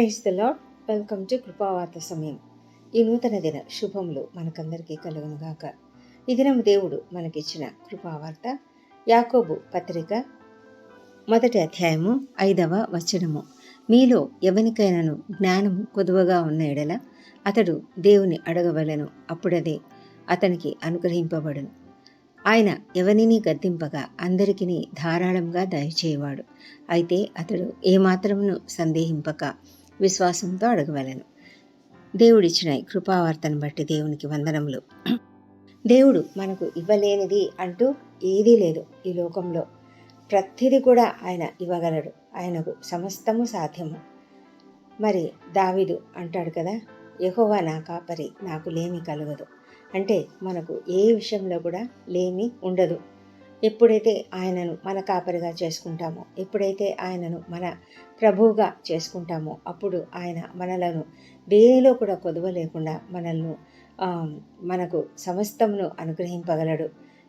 Praise the Lord welcome to Krupavartha సమయం. ఈ నూతన దిన శుభములు మనకందరికీ కలుగునుగాక. ఈ దినం దేవుడు మనకిచ్చిన కృపావార్త యాకోబు పత్రిక మొదటి అధ్యాయము ఐదవ వచనము. మీలో ఎవనికైనాను జ్ఞానము కొదువగా ఉన్న ఎడల అతడు దేవుని అడగవలను అప్పుడదే అతనికి అనుగ్రహింపబడును. ఆయన ఎవరిని గద్దింపగా అందరికీ ధారాళంగా దయచేయవాడు. అయితే అతడు ఏమాత్రమును సందేహింపక విశ్వాసంతో అడగవలెను దేవుడిచ్చిన కృపావార్తను బట్టి దేవునికి వందనములు. దేవుడు మనకు ఇవ్వలేనిది అంటూ ఏదీ లేదు ఈ లోకంలో. ప్రతిదీ కూడా ఆయన ఇవ్వగలడు. ఆయనకు సమస్తము సాధ్యము. మరి దావిదు అంటాడు కదా యహోవా నా కాపరి నాకు లేమి కలగదు. అంటే మనకు ఏ విషయంలో కూడా లేమి ఉండదు. ఎప్పుడైతే ఆయనను మన కాపరిగా చేసుకుంటామో ఎప్పుడైతే ఆయనను మన ప్రభువుగా చేసుకుంటామో అప్పుడు ఆయన మనలను దేనిలో కూడా కొదవ లేకుండా మనల్ని మనకు సమస్తమును అనుగ్రహింపగలడు.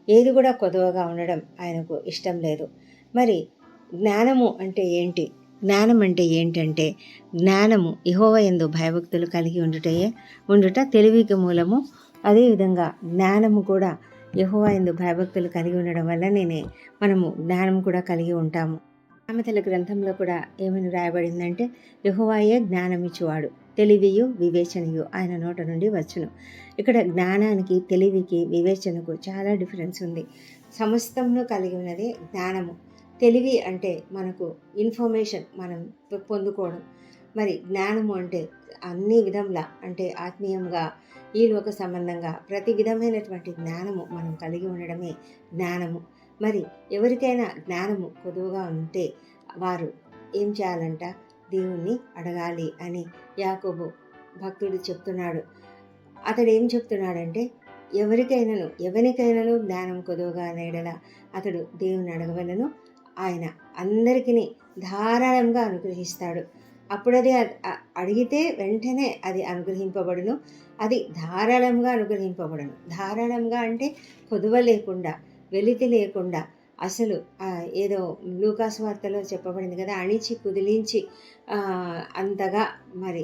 ఏది కూడా కొదవగా ఉండడం ఆయనకు ఇష్టం లేదు. మరి జ్ఞానము అంటే ఏంటి? జ్ఞానం అంటే ఏంటంటే జ్ఞానము ఇహోవ ఎందు భయభక్తులు కలిగి ఉండుటయే ఉండుట తెలివికి మూలము. అదేవిధంగా జ్ఞానము కూడా యహోవా ఎందు భయభక్తులు కలిగి ఉండడం వల్ల నేనే మనము జ్ఞానం కూడా కలిగి ఉంటాము. సామెతల గ్రంథంలో కూడా ఏమని రాయబడిందంటే యహోవాయే జ్ఞానమిచ్చువాడు తెలివియు వివేచనయు ఆయన నోట నుండి వచ్చును. ఇక్కడ జ్ఞానానికి తెలివికి వివేచనకు చాలా డిఫరెన్స్ ఉంది. సమస్తంలో కలిగి ఉన్నది జ్ఞానము. తెలివి అంటే మనకు ఇన్ఫర్మేషన్ మనం పొందుకోవడం. మరి జ్ఞానము అంటే అన్ని విధంలా అంటే ఆత్మీయంగా ఈ లోక సంబంధంగా ప్రతి విధమైనటువంటి జ్ఞానము మనం కలిగి ఉండడమే జ్ఞానము. మరి ఎవరికైనా జ్ఞానము కొదువుగా ఉంటే వారు ఏం చేయాలంట? దేవుణ్ణి అడగాలి అని యాకోబు భక్తుడు చెప్తున్నాడు. అతడు ఏం చెప్తున్నాడంటే ఎవరికైనాను ఎవరికైనాను జ్ఞానం కొదువుగా నేడల అతడు దేవుని అడగవలను. ఆయన అందరికీ ధారాళంగా అనుగ్రహిస్తాడు. అప్పుడది అడిగితే వెంటనే అది అనుగ్రహింపబడును. అది ధారాళంగా అనుగ్రహింపబడను. ధారాళంగా అంటే కొదువ లేకుండా వెలితి లేకుండా అసలు ఏదో లూకాస్ వార్తలో చెప్పబడింది కదా అణిచి కుదిలించి అంతగా మరి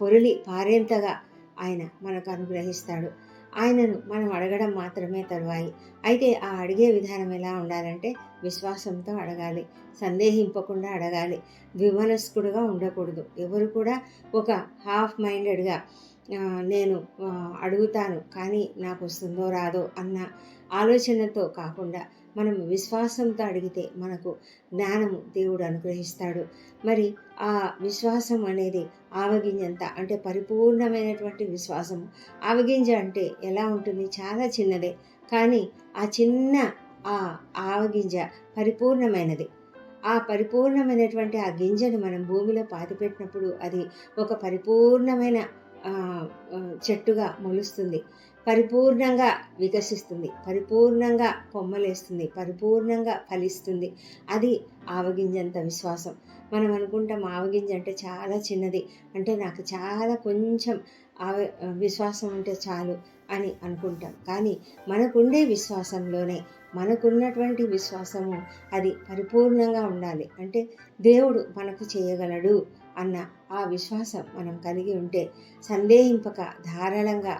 పొరులి పారేంతగా ఆయన మనకు అనుగ్రహిస్తాడు. ఆయనను మనం అడగడం మాత్రమే తరువాయి. అయితే ఆ అడిగే విధానం ఎలా ఉండాలంటే విశ్వాసంతో అడగాలి సందేహింపకుండా అడగాలి. విమనస్కుడుగా ఉండకూడదు. ఎవరు కూడా ఒక హాఫ్ మైండెడ్గా నేను అడుగుతాను కానీ నాకు వస్తుందో రాదో అన్న ఆలోచనతో కాకుండా మనం విశ్వాసంతో అడిగితే మనకు జ్ఞానము దేవుడు అనుగ్రహిస్తాడు. మరి ఆ విశ్వాసం అనేది ఆవగింజంత అంటే పరిపూర్ణమైనటువంటి విశ్వాసము. ఆవగింజ అంటే ఎలా ఉంటుంది? చాలా చిన్నదే. కానీ ఆ చిన్న ఆ ఆవగింజ పరిపూర్ణమైనది. ఆ పరిపూర్ణమైనటువంటి ఆ గింజను మనం భూమిలో పాతిపెట్టినప్పుడు అది ఒక పరిపూర్ణమైన చెట్టుగా మొలుస్తుంది. పరిపూర్ణంగా వికసిస్తుంది. పరిపూర్ణంగా కొమ్మలేస్తుంది. పరిపూర్ణంగా ఫలిస్తుంది. అది ఆవగింజంత విశ్వాసం. మనం అనుకుంటాం ఆవగింజ అంటే చాలా చిన్నది. అంటే నాకు చాలా కొంచెం ఆవ విశ్వాసం ఉంటే చాలు అని అనుకుంటాం. కానీ మనకుండే విశ్వాసంలోనే మనకున్నటువంటి విశ్వాసము అది పరిపూర్ణంగా ఉండాలి. అంటే దేవుడు మనకు చేయగలడు అన్న ఆ విశ్వాసం మనం కలిగి ఉంటే సందేహింపక ధారాళంగా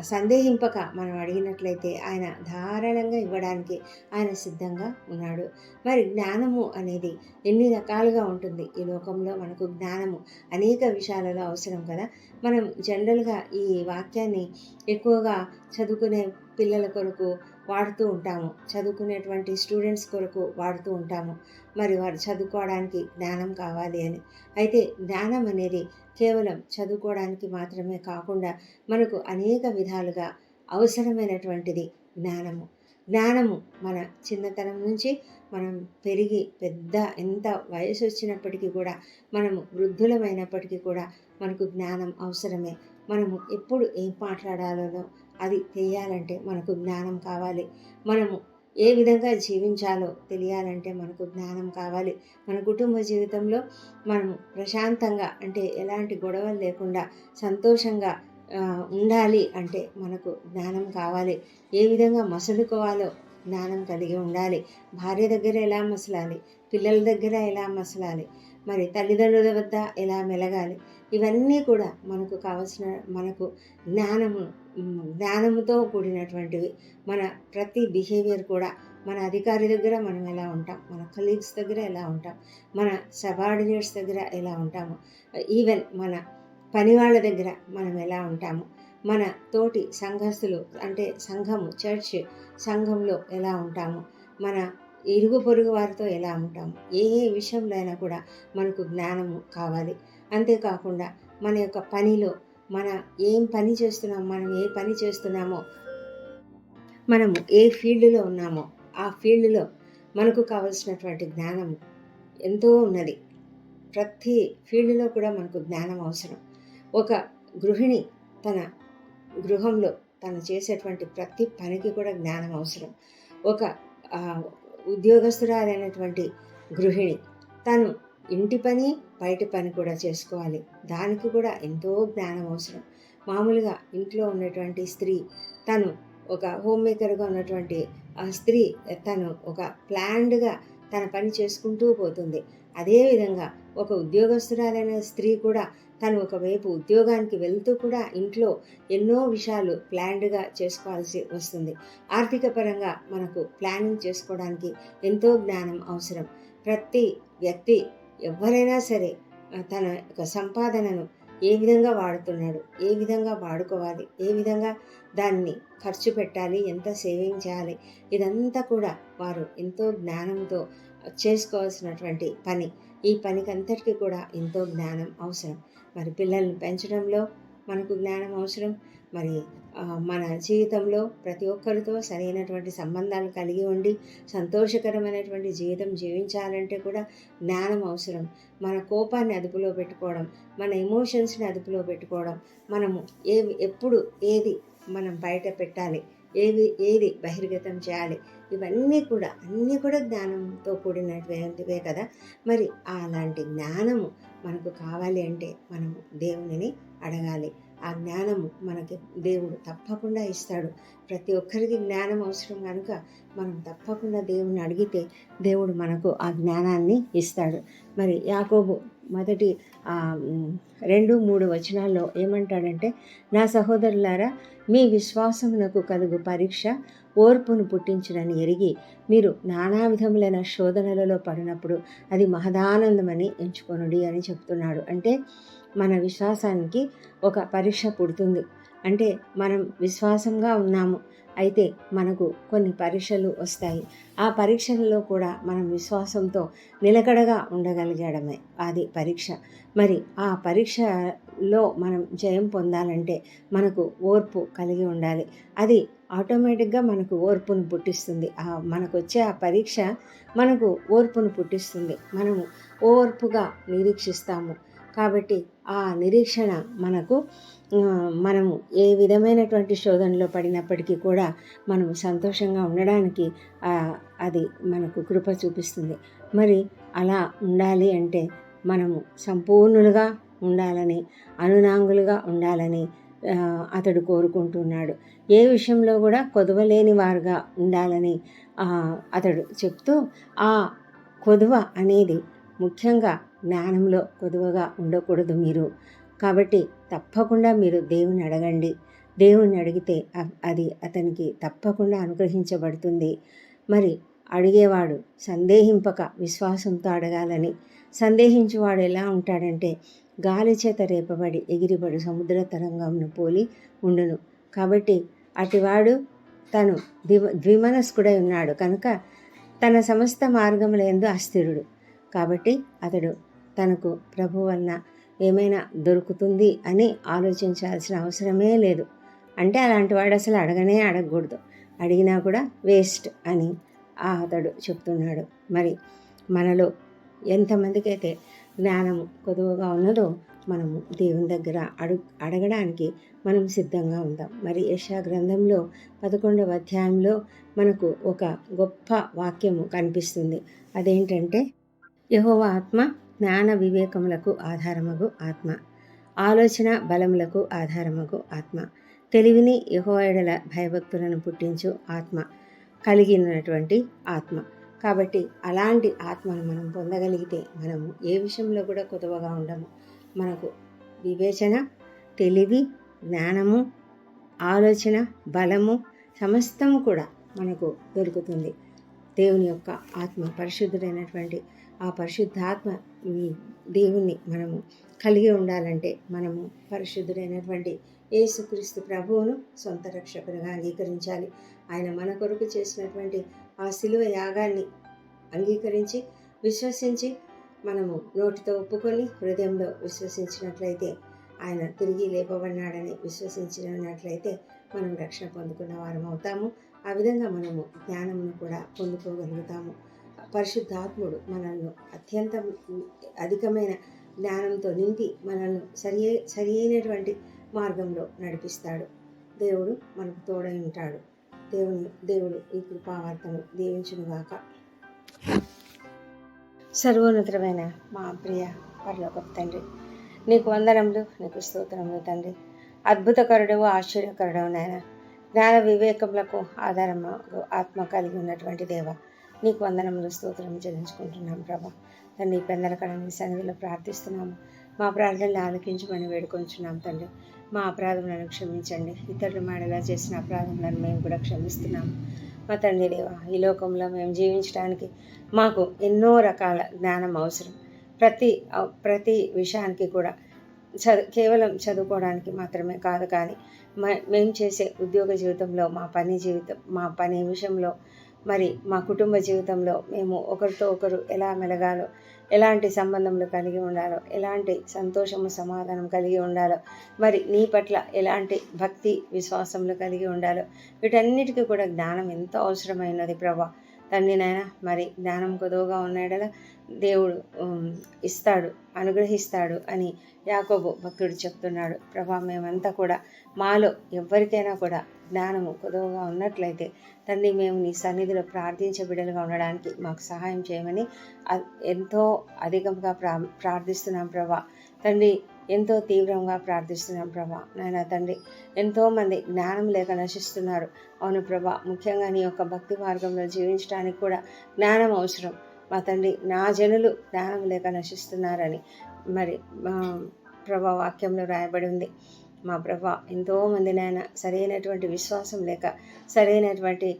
సందేహింపక మనం అడిగినట్లయితే ఆయన ధారాళంగా ఇవ్వడానికి ఆయన సిద్ధంగా ఉన్నాడు. మరి జ్ఞానము అనేది ఎన్ని రకాలుగా ఉంటుంది? ఈ లోకంలో మనకు జ్ఞానము అనేక విషయాలలో అవసరం కదా? మనం జనరల్గా ఈ వాక్యాన్ని ఎక్కువగా చదువుకునే పిల్లల కొరకు వాడుతూ ఉంటాము. చదువుకునేటువంటి స్టూడెంట్స్ కొరకు వాడుతూ ఉంటాము. మరి వారు చదువుకోవడానికి జ్ఞానం కావాలి అని. అయితే జ్ఞానం అనేది కేవలం చదువుకోవడానికి మాత్రమే కాకుండా మనకు అనేక విధాలుగా అవసరమైనటువంటిది జ్ఞానము. జ్ఞానము మన చిన్నతనం నుంచి మనం పెరిగి పెద్ద ఎంత వయసు వచ్చినప్పటికీ కూడా మనము వృద్ధులమైనప్పటికీ కూడా మనకు జ్ఞానం అవసరమే. మనము ఎప్పుడు ఏం మాట్లాడాలో అది తెలియాలంటే మనకు జ్ఞానం కావాలి. మనము ఏ విధంగా జీవించాలో తెలియాలంటే మనకు జ్ఞానం కావాలి. మన కుటుంబ జీవితంలో మనము ప్రశాంతంగా అంటే ఎలాంటి గొడవలు లేకుండా సంతోషంగా ఉండాలి అంటే మనకు జ్ఞానం కావాలి. ఏ విధంగా మసలుకోవాలో జ్ఞానం కలిగి ఉండాలి. భార్య దగ్గర ఎలా మసలాలి? పిల్లల దగ్గర ఎలా మసలాలి? మరి తల్లిదండ్రుల వద్ద ఎలా మెలగాలి? ఇవన్నీ కూడా మనకు కావలసిన మనకు జ్ఞానము జ్ఞానముతో కూడినటువంటివి. మన ప్రతి బిహేవియర్ కూడా మన అధికారి దగ్గర మనం ఎలా ఉంటాం? మన కలీగ్స్ దగ్గర ఎలా ఉంటాం? మన సబార్డినేట్స్ దగ్గర ఎలా ఉంటాము? ఈవెన్ మన పని వాళ్ళ దగ్గర మనం ఎలా ఉంటాము? మన తోటి సంఘస్థులు అంటే సంఘము చర్చ్ సంఘంలో ఎలా ఉంటాము? మన ఇరుగు పొరుగు వారితో ఎలా ఉంటాము? ఏ ఏ విషయంలో అయినా కూడా మనకు జ్ఞానము కావాలి. అంతేకాకుండా మన యొక్క పనిలో మన ఏం పని చేస్తున్నాం మనం ఏ పని చేస్తున్నామో మనము ఏ ఫీల్డ్లో ఉన్నామో ఆ ఫీల్డ్లో మనకు కావలసినటువంటి జ్ఞానం ఎంతో ఉన్నది. ప్రతి ఫీల్డ్లో కూడా మనకు జ్ఞానం అవసరం. ఒక గృహిణి తన గృహంలో తను చేసేటువంటి ప్రతి పనికి కూడా జ్ఞానం అవసరం. ఒక ఉద్యోగస్తురాలైనటువంటి గృహిణి తను ఇంటి పని బయట పని కూడా చేసుకోవాలి. దానికి కూడా ఎంతో జ్ఞానం అవసరం. మామూలుగా ఇంట్లో ఉన్నటువంటి స్త్రీ తను ఒక హోమ్ మేకర్గా ఉన్నటువంటి ఆ స్త్రీ తను ఒక ప్లాన్డ్గా తన పని చేసుకుంటూ పోతుంది. అదేవిధంగా ఒక ఉద్యోగస్తురాలైన స్త్రీ కూడా తను ఒకవైపు ఉద్యోగానికి వెళ్తూ కూడా ఇంట్లో ఎన్నో విషయాలు ప్లాన్డ్గా చేసుకోవాల్సి వస్తుంది. ఆర్థిక పరంగా మనకు ప్లానింగ్ చేసుకోవడానికి ఎంతో జ్ఞానం అవసరం. ప్రతి వ్యక్తి ఎవరైనా సరే తన యొక్క సంపాదనను ఏ విధంగా వాడుతున్నాడు ఏ విధంగా వాడుకోవాలి ఏ విధంగా దాన్ని ఖర్చు పెట్టాలి ఎంత సేవింగ్ చేయాలి ఇదంతా కూడా వారు ఎంతో జ్ఞానంతో చేసుకోవాల్సినటువంటి పని. ఈ పనికి అంతటికీ కూడా ఎంతో జ్ఞానం అవసరం. మరి పిల్లల్ని పెంచడంలో మనకు జ్ఞానం అవసరం. మరి మన జీవితంలో ప్రతి ఒక్కరితో సరైనటువంటి సంబంధాలు కలిగి ఉండి సంతోషకరమైనటువంటి జీవితం జీవించాలంటే కూడా జ్ఞానం అవసరం. మన కోపాన్ని అదుపులో పెట్టుకోవడం మన ఎమోషన్స్ని అదుపులో పెట్టుకోవడం మనము ఏ ఎప్పుడు ఏది మనం బయట పెట్టాలి ఏది ఏది బహిర్గతం చేయాలి ఇవన్నీ కూడా అన్నీ కూడా జ్ఞానంతో కూడినటువంటివే కదా. మరి అలాంటి జ్ఞానము మనకు కావాలి అంటే మనము దేవునిని అడగాలి. ఆ జ్ఞానము మనకి దేవుడు తప్పకుండా ఇస్తాడు. ప్రతి ఒక్కరికి జ్ఞానం అవసరం కనుక మనం తప్పకుండా దేవుని అడిగితే దేవుడు మనకు ఆ జ్ఞానాన్ని ఇస్తాడు. మరి యాకోబు మొదటి రెండు మూడు వచనాల్లో ఏమంటాడంటే నా సహోదరులారా మీ విశ్వాసమునకు కలుగు పరీక్ష ఓర్పును పుట్టించునని ఎరిగి మీరు నానా విధములైన శోధనలలో పడినప్పుడు అది మహదానందమని ఎంచుకొనుడి అని చెప్తున్నాడు. అంటే మన విశ్వాసానికి ఒక పరీక్ష పుడుతుంది. అంటే మనం విశ్వాసంగా ఉన్నాము. అయితే మనకు కొన్ని పరీక్షలు వస్తాయి. ఆ పరీక్షల్లో కూడా మనం విశ్వాసంతో నిలకడగా ఉండగలిగడమే అది పరీక్ష. మరి ఆ పరీక్షలో మనం జయం పొందాలంటే మనకు ఓర్పు కలిగి ఉండాలి. అది ఆటోమేటిక్గా మనకు ఓర్పును పుట్టిస్తుంది. ఆ మనకు వచ్చే ఆ పరీక్ష మనకు ఓర్పును పుట్టిస్తుంది. మనము ఓర్పుగా నిరీక్షిస్తాము. కాబట్టి ఆ నిరీక్షణ మనకు మనము ఏ విధమైనటువంటి శోధనలో పడినప్పటికీ కూడా మనం సంతోషంగా ఉండడానికి అది మనకు కృప చూపిస్తుంది. మరి అలా ఉండాలి అంటే మనము సంపూర్ణులుగా ఉండాలని అనునాంగులుగా ఉండాలని అతడు కోరుకుంటున్నాడు. ఏ విషయంలో కూడా కొదవలేని వారుగా ఉండాలని అతడు చెప్తూ ఆ కొదువ అనేది ముఖ్యంగా జ్ఞానంలో కొదువగా ఉండకూడదు మీరు. కాబట్టి తప్పకుండా మీరు దేవుని అడగండి. దేవుని అడిగితే అది అతనికి తప్పకుండా అనుగ్రహించబడుతుంది. మరి అడిగేవాడు సందేహింపక విశ్వాసంతో అడగాలని సందేహించువాడు ఎలా ఉంటాడంటే గాలి చేత రేపబడి ఎగిరిబడి సముద్ర తరంగంను పోలి ఉండును. కాబట్టి అటివాడు తను ద్వి ద్విమనస్కుడై ఉన్నాడు. కనుక తన సమస్త మార్గములందు అస్థిరుడు. కాబట్టి అతడు తనకు ప్రభు వలన ఏమైనా దొరుకుతుంది అని ఆలోచించాల్సిన అవసరమే లేదు. అంటే అలాంటి వాడు అసలు అడగనే అడగకూడదు. అడిగినా కూడా వేస్ట్ అని ఆ అతడు చెప్తున్నాడు. మరి మనలో ఎంతమందికైతే జ్ఞానం జ్ఞానము కొదువుగా ఉన్నదో మనము దేవుని దగ్గర అడు అడగడానికి మనం సిద్ధంగా ఉందాం మరి యశా గ్రంథంలో పదకొండవ అధ్యాయంలో మనకు ఒక గొప్ప వాక్యము కనిపిస్తుంది. అదేంటంటే యహోవ ఆత్మ జ్ఞాన వివేకములకు ఆధారమగు ఆత్మ. ఆలోచన బలములకు ఆధారమగు ఆత్మ. తెలివిని యహోయడల భయభక్తులను పుట్టించు ఆత్మ. కలిగినటువంటి ఆత్మ. కాబట్టి అలాంటి ఆత్మను మనం పొందగలిగితే మనము ఏ విషయంలో కూడా కొదవగా ఉండము. మనకు వివేచన తెలివి జ్ఞానము ఆలోచన బలము సమస్తము కూడా మనకు దొరుకుతుంది. దేవుని యొక్క ఆత్మ పరిశుద్ధుడైనటువంటి ఆ పరిశుద్ధాత్మ ఈ దేవుణ్ణి మనము కలిగి ఉండాలంటే మనము పరిశుద్ధుడైనటువంటి యేసుక్రీస్తు ప్రభువును సొంత రక్షకునిగా అంగీకరించాలి. ఆయన మన కొరకు చేసినటువంటి ఆ శిలువ యాగాన్ని అంగీకరించి విశ్వసించి మనము నోటితో ఒప్పుకొని హృదయంలో విశ్వసించినట్లయితే ఆయన తిరిగి లేపబడినాడని విశ్వసించినట్లయితే మనం రక్షణ పొందుకున్న వారం అవుతాము ఆ విధంగా మనము జ్ఞానమును కూడా పొందుకోగలుగుతాము. పరిశుద్ధాత్ముడు మనల్ని అత్యంత అధికమైన జ్ఞానంతో నింపి మనల్ని సరి సరి అయినటువంటి మార్గంలో నడిపిస్తాడు. దేవుడు మనకు తోడై ఉంటాడు. దేవుని దేవుడు ఈ కృపావార్తను దీవించునుగాక. సర్వోన్నతమైన మా ప్రియ పరలోక తండ్రి నీకు వందనములు నీకు స్తోత్రములు తండ్రి. అద్భుతకరుడవు ఆశ్చర్యకరుడవు నాయన. జ్ఞాన వివేకములకు ఆధారము ఆత్మ కలిగి ఉన్నటువంటి దేవ నీకు వందనములు స్తోత్రం చెల్లించుకుంటున్నాం ప్రభా. తండ్రి పెందల కడని సన్నిధిలో ప్రార్థిస్తున్నాము. మా ప్రార్థనలు ఆలకించమని వేడుకొంచున్నాం తండ్రి. మా అపరాధములను క్షమించండి. ఇతరులు మాడగా చేసిన అపరాధములను మేము కూడా క్షమిస్తున్నాము. మా తండ్రి దేవా ఈ లోకంలో మేము జీవించడానికి మాకు ఎన్నో రకాల జ్ఞానం అవసరం. ప్రతి ప్రతి విషయానికి కూడా చదువు కేవలం చదువుకోవడానికి మాత్రమే కాదు కానీ మేము చేసే ఉద్యోగ జీవితంలో మా పని జీవితం మా పని విషయంలో మరి మా కుటుంబ జీవితంలో మేము ఒకరితో ఒకరు ఎలా మెలగాలో ఎలాంటి సంబంధములు కలిగి ఉండాలో ఎలాంటి సంతోషము సమాధానం కలిగి ఉండాలో మరి నీ పట్ల ఎలాంటి భక్తి విశ్వాసములు కలిగి ఉండాలో వీటన్నిటికీ కూడా జ్ఞానం ఎంతో అవసరమైనది ప్రభా? తండ్రి నాయన మరి జ్ఞానం కొదువుగా ఉన్నాడలా దేవుడు ఇస్తాడు అనుగ్రహిస్తాడు అని యాకోబు భక్తుడు చెప్తున్నాడు. ప్రభా మేమంతా కూడా మాలో ఎవరికైనా కూడా జ్ఞానము కొదువుగా ఉన్నట్లయితే తండ్రి మేము నీ సన్నిధిలో ప్రార్థించే బిడ్డలుగా ఉండడానికి మాకు సహాయం చేయమని ఎంతో అధికంగా ప్రా ప్రార్థిస్తున్నాం ప్రభా. తండ్రి ఎంతో తీవ్రంగా ప్రార్థిస్తున్నాం ప్రభా. నాయన తండ్రి ఎంతోమంది జ్ఞానం లేక నశిస్తున్నారు. అవును ప్రభా ముఖ్యంగా నీ యొక్క భక్తి మార్గంలో జీవించడానికి కూడా జ్ఞానం అవసరం. మా తండ్రి నా జనులు జ్ఞానం లేక నశిస్తున్నారని మరి ప్రభా వాక్యంలో రాయబడి ఉంది. మా ప్రభా ఎంతోమంది నాయన సరైనటువంటి విశ్వాసం లేక సరైనటువంటి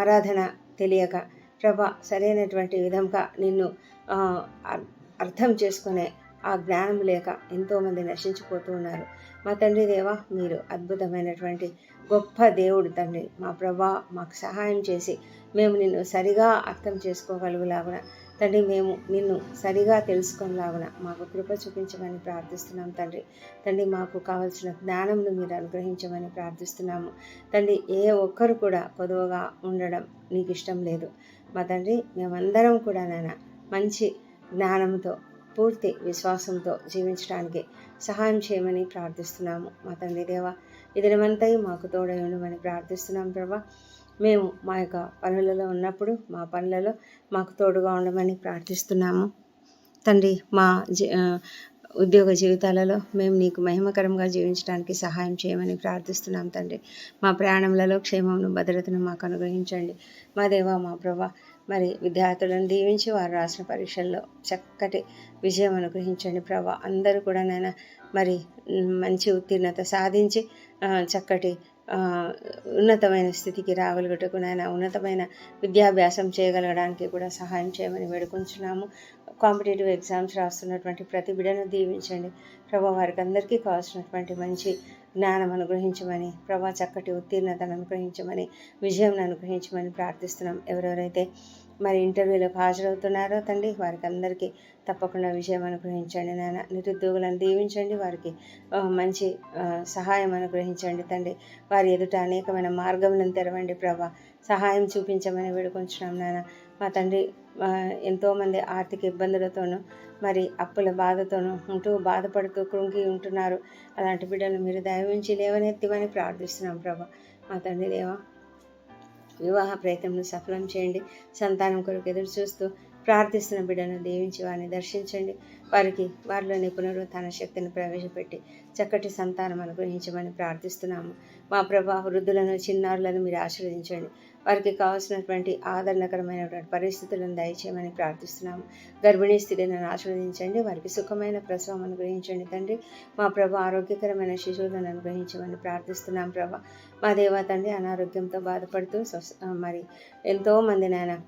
ఆరాధన తెలియక ప్రభ సరైనటువంటి విధంగా నిన్ను అర్థం చేసుకునే ఆ జ్ఞానం లేక ఎంతోమంది నశించిపోతూ ఉన్నారు. మా తండ్రి దేవా మీరు అద్భుతమైనటువంటి గొప్ప దేవుడు తండ్రి. మా ప్రభా మాకు సహాయం చేసి మేము నిన్ను సరిగా అర్థం చేసుకోగలుగులాగున. తండ్రి మేము నిన్ను సరిగా తెలుసుకునేలాగున మాకు కృప చూపించమని ప్రార్థిస్తున్నాం తండ్రి. తండ్రి మాకు కావలసిన జ్ఞానంను మీరు అనుగ్రహించమని ప్రార్థిస్తున్నాము. తండ్రి ఏ ఒక్కరు కూడా పొదువుగా ఉండడం నీకు ఇష్టం లేదు. మా తండ్రి మేమందరం కూడా నాయన మంచి జ్ఞానంతో పూర్తి విశ్వాసంతో జీవించడానికి సహాయం చేయమని ప్రార్థిస్తున్నాము. మా తండ్రి దేవ ఇదినమంతా మాకు తోడై ఉండమని ప్రార్థిస్తున్నాం ప్రభా. మేము మా యొక్క పనులలో ఉన్నప్పుడు మా పనులలో మాకు తోడుగా ఉండమని ప్రార్థిస్తున్నాము. తండ్రి మా జీ ఉద్యోగ జీవితాలలో మేము నీకు మహిమకరంగా జీవించడానికి సహాయం చేయమని ప్రార్థిస్తున్నాం తండ్రి. మా ప్రయాణంలో క్షేమమును భద్రతను మాకు అనుగ్రహించండి. మా దేవ మా ప్రభా మరి విద్యార్థులను దీవించి వారు రాసిన పరీక్షల్లో చక్కటి విజయం అనుగ్రహించండి ప్రభా. అందరూ కూడా నైనా మరి మంచి ఉత్తీర్ణత సాధించి చక్కటి ఉన్నతమైన స్థితికి రాగలుగుటకు నాయన ఉన్నతమైన విద్యాభ్యాసం చేయగలగడానికి కూడా సహాయం చేయమని వేడుకుంటున్నాము కాంపిటేటివ్ ఎగ్జామ్స్ రాస్తున్నటువంటి ప్రతి బిడను దీవించండి. ప్రభా వారికి అందరికీ కావాల్సినటువంటి మంచి జ్ఞానం అనుగ్రహించమని ప్రభా చక్కటి ఉత్తీర్ణతను అనుగ్రహించమని విజయం అనుగ్రహించమని ప్రార్థిస్తున్నాం. ఎవరెవరైతే మరి ఇంటర్వ్యూలకు హాజరవుతున్నారో తండ్రి. వారికి అందరికీ తప్పకుండా విజయం అనుగ్రహించండి నాన్న. నిరుద్యోగులను దీవించండి. వారికి మంచి సహాయం అనుగ్రహించండి తండ్రి. వారి ఎదుట అనేకమైన మార్గములను తెరవండి ప్రభా. సహాయం చూపించమని వేడుకొంచున్నాం నాన్న. మా తండ్రి ఎంతోమంది ఆర్థిక ఇబ్బందులతోనూ మరి అప్పుల బాధతోనూ ఉంటూ బాధపడుతూ కృంగి ఉంటున్నారు. అలాంటి బిడ్డలు మీరు దయవించి లేవనెత్తివని ప్రార్థిస్తున్నాం ప్రభా. మా తండ్రి దేవా వివాహ ప్రయత్నంను సఫలం చేయండి. సంతానం కొరకు ఎదురు చూస్తూ ప్రార్థిస్తున్న బిడ్డను దీవించి వారిని దర్శించండి. వారికి వారిలోని పునరుత్న శక్తిని ప్రవేశపెట్టి చక్కటి సంతానం అనుగ్రహించమని ప్రార్థిస్తున్నాము. మా ప్రభా వృద్ధులను చిన్నారులను మీరు ఆశీర్వదించండి. వారికి కావాల్సినటువంటి ఆదరణకరమైనటువంటి పరిస్థితులను దయచేయమని ప్రార్థిస్తున్నాము. గర్భిణీ స్థితిని ఆశీర్వదించండి. వారికి సుఖమైన ప్రసవం అనుగ్రహించండి తండ్రి. మా ప్రభ ఆరోగ్యకరమైన శిశువులను అనుగ్రహించమని ప్రార్థిస్తున్నాం ప్రభ. మా దేవా తండ్రి అనారోగ్యంతో బాధపడుతూ స్వస్- మరి ఎంతోమంది నాయన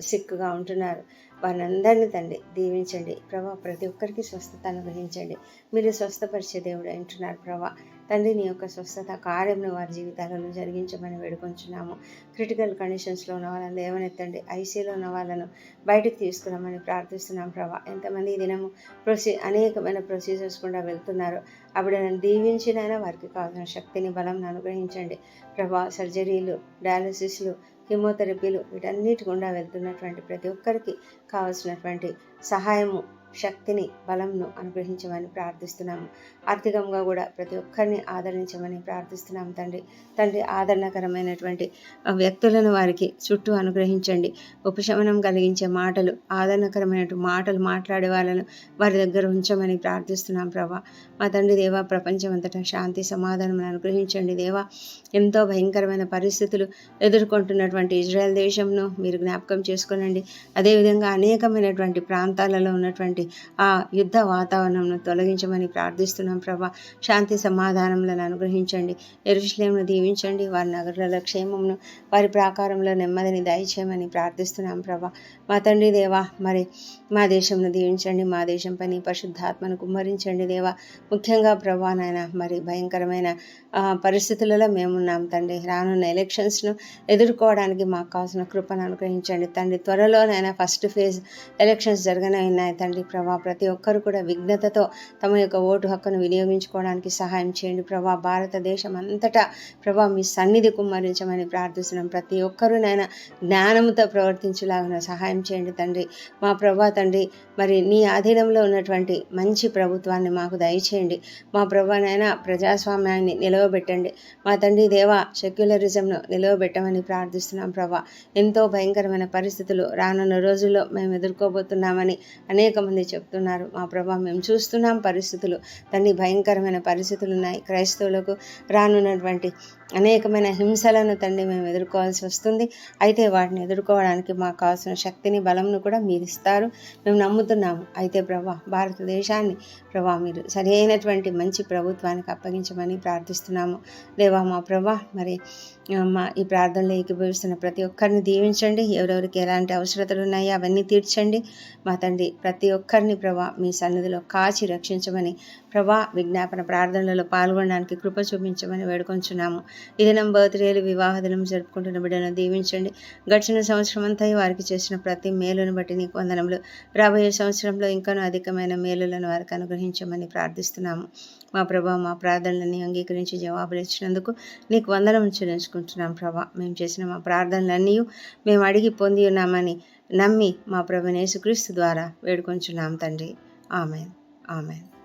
సిక్కుగా ఉంటున్నారు. వారందరినీ తండ్రి దీవించండి. ప్రభా ప్రతి ఒక్కరికి స్వస్థత అనుగ్రహించండి. మీరు స్వస్థపరిచే దేవుడు అంటున్నారు ప్రభా. తండ్రి నీ యొక్క స్వస్థత కార్యంను వారి జీవితాలలో జరిగించమని వేడుకొంచున్నాము. క్రిటికల్ కండిషన్స్లో ఉన్న వాళ్ళని లేవనెత్తండి. ఐసీలో ఉన్న వాళ్ళను బయటకు తీసుకురామని ప్రార్థిస్తున్నాం ప్రభా. ఎంతమంది దినము ప్రొసీ అనేకమైన ప్రొసీజర్స్ కూడా వెళ్తున్నారు. అప్పుడు నన్ను దీవించినైనా వారికి కావాల్సిన శక్తిని బలం అనుగ్రహించండి. ప్రభా సర్జరీలు డయాలసిస్లు కీమోథెరపీలు వీటన్నిటి గుండా వెళ్తున్నటువంటి ప్రతి ఒక్కరికి కావాల్సినటువంటి సహాయము శక్తిని బలంను అనుగ్రహించమని ప్రార్థిస్తున్నాము. ఆర్థికంగా కూడా ప్రతి ఒక్కరిని ఆదరించమని ప్రార్థిస్తున్నాము తండ్రి. తండ్రి ఆదరణకరమైనటువంటి వ్యక్తులను వారికి చుట్టూ అనుగ్రహించండి. ఉపశమనం కలిగించే మాటలు ఆదరణకరమైనటువంటి మాటలు మాట్లాడే వాళ్ళను వారి దగ్గర ఉంచమని ప్రార్థిస్తున్నాం ప్రభా. మా తండ్రి దేవా ప్రపంచం అంతటా శాంతి సమాధానం అనుగ్రహించండి దేవా. ఎంతో భయంకరమైన పరిస్థితులు ఎదుర్కొంటున్నటువంటి ఇజ్రాయెల్ దేశంను మీరు జ్ఞాపకం చేసుకోనండి. అదేవిధంగా అనేకమైనటువంటి ప్రాంతాలలో ఉన్నటువంటి ఆ యుద్ధ వాతావరణంను తొలగించమని ప్రార్థిస్తున్నాం ప్రభా. శాంతి సమాధానములను అనుగ్రహించండి. ఎరుషులేమును దీవించండి. వారి నగరాల క్షేమమును వారి ప్రాకారంలో నెమ్మదిని దయచేయమని ప్రార్థిస్తున్నాం ప్రభా. మా తండ్రి దేవా మరి మా దేశంను దీవించండి. మా దేశం పని పరిశుద్ధాత్మను కుమ్మరించండి దేవా. ముఖ్యంగా ప్రభా నాయన మరి భయంకరమైన పరిస్థితులలో మేమున్నాం తండ్రి. రానున్న ఎలక్షన్స్ను ఎదుర్కోవడానికి మాకు కావాల్సిన కృపను అనుగ్రహించండి. తండ్రి త్వరలోనైనా ఫస్ట్ ఫేజ్ ఎలక్షన్స్ జరగనే ఉన్నాయి తండ్రి. ప్రభా. ప్రతి ఒక్కరు కూడా విఘ్నతతో తమ యొక్క ఓటు హక్కును వినియోగించుకోవడానికి సహాయం చేయండి ప్రభా. భారతదేశం అంతటా ప్రభా మీ సన్నిధి కుమ్మరించమని ప్రార్థిస్తున్నాం. ప్రతి ఒక్కరూనైనా జ్ఞానముతో ప్రవర్తించేలాగా సహాయం చేయండి తండ్రి. మా ప్రభా తండ్రి మరి నీ ఆధీనంలో ఉన్నటువంటి మంచి ప్రభుత్వాన్ని మాకు దయచేయండి. మా ప్రభానైనా ప్రజాస్వామ్యాన్ని నిలవబెట్టండి. మా తండ్రి దేవ సెక్యులరిజంను నిలవబెట్టమని ప్రార్థిస్తున్నాం ప్రభా. ఎంతో భయంకరమైన పరిస్థితులు రానున్న రోజుల్లో మేము ఎదుర్కోబోతున్నామని అనేక మంది చెప్తున్నారు. మా ప్రభా మేము చూస్తున్నాం పరిస్థితులు. తన్ని భయంకరమైన పరిస్థితులు ఉన్నాయి క్రైస్తవులకు రానున్నటువంటి అనేకమైన హింసలను తండ్రి మేము ఎదుర్కోవాల్సి వస్తుంది. అయితే వాటిని ఎదుర్కోవడానికి మాకు కావాల్సిన శక్తిని బలంను కూడా మీరు ఇస్తారు మేము నమ్ముతున్నాము. అయితే ప్రభా భారతదేశాన్ని ప్రభా మీరు సరి అయినటువంటి మంచి ప్రభుత్వానికి అప్పగించమని ప్రార్థిస్తున్నాము. దేవా మా ప్రభా మరి మా ఈ ప్రార్థనలో ఏకీభవిస్తున్న ప్రతి ఒక్కరిని దీవించండి. ఎవరెవరికి ఎలాంటి అవసరతలు ఉన్నాయో అవన్నీ తీర్చండి. మా తండ్రి ప్రతి ఒక్కరిని ప్రభా మీ సన్నిధిలో కాచి రక్షించమని ప్రభా విజ్ఞాపన ప్రార్థనలలో పాల్గొనడానికి కృప చూపించమని వేడుకొంచున్నాము. ఈ దినం బర్త్డేలు వివాహ దినం జరుపుకుంటున్న బిడ్డను దీవించండి. గడిచిన సంవత్సరం అంతా వారికి చేసిన ప్రతి మేలును బట్టి నీకు వందనములు. రాబోయే సంవత్సరంలో ఇంకనూ అధికమైన మేలులను వారికి అనుగ్రహించమని ప్రార్థిస్తున్నాము. మా ప్రభా మా ప్రార్థనలని అంగీకరించి జవాబులు ఇచ్చినందుకు నీకు వందనం చెల్లించుకుంటున్నాం ప్రభా. మేము చేసిన మా ప్రార్థనలన్నీ మేము అడిగి పొంది ఉన్నామని నమ్మి మా ప్రభు యేసుక్రీస్తు ద్వారా వేడుకొంచున్నాం తండ్రి. ఆమెన్. ఆమెన్.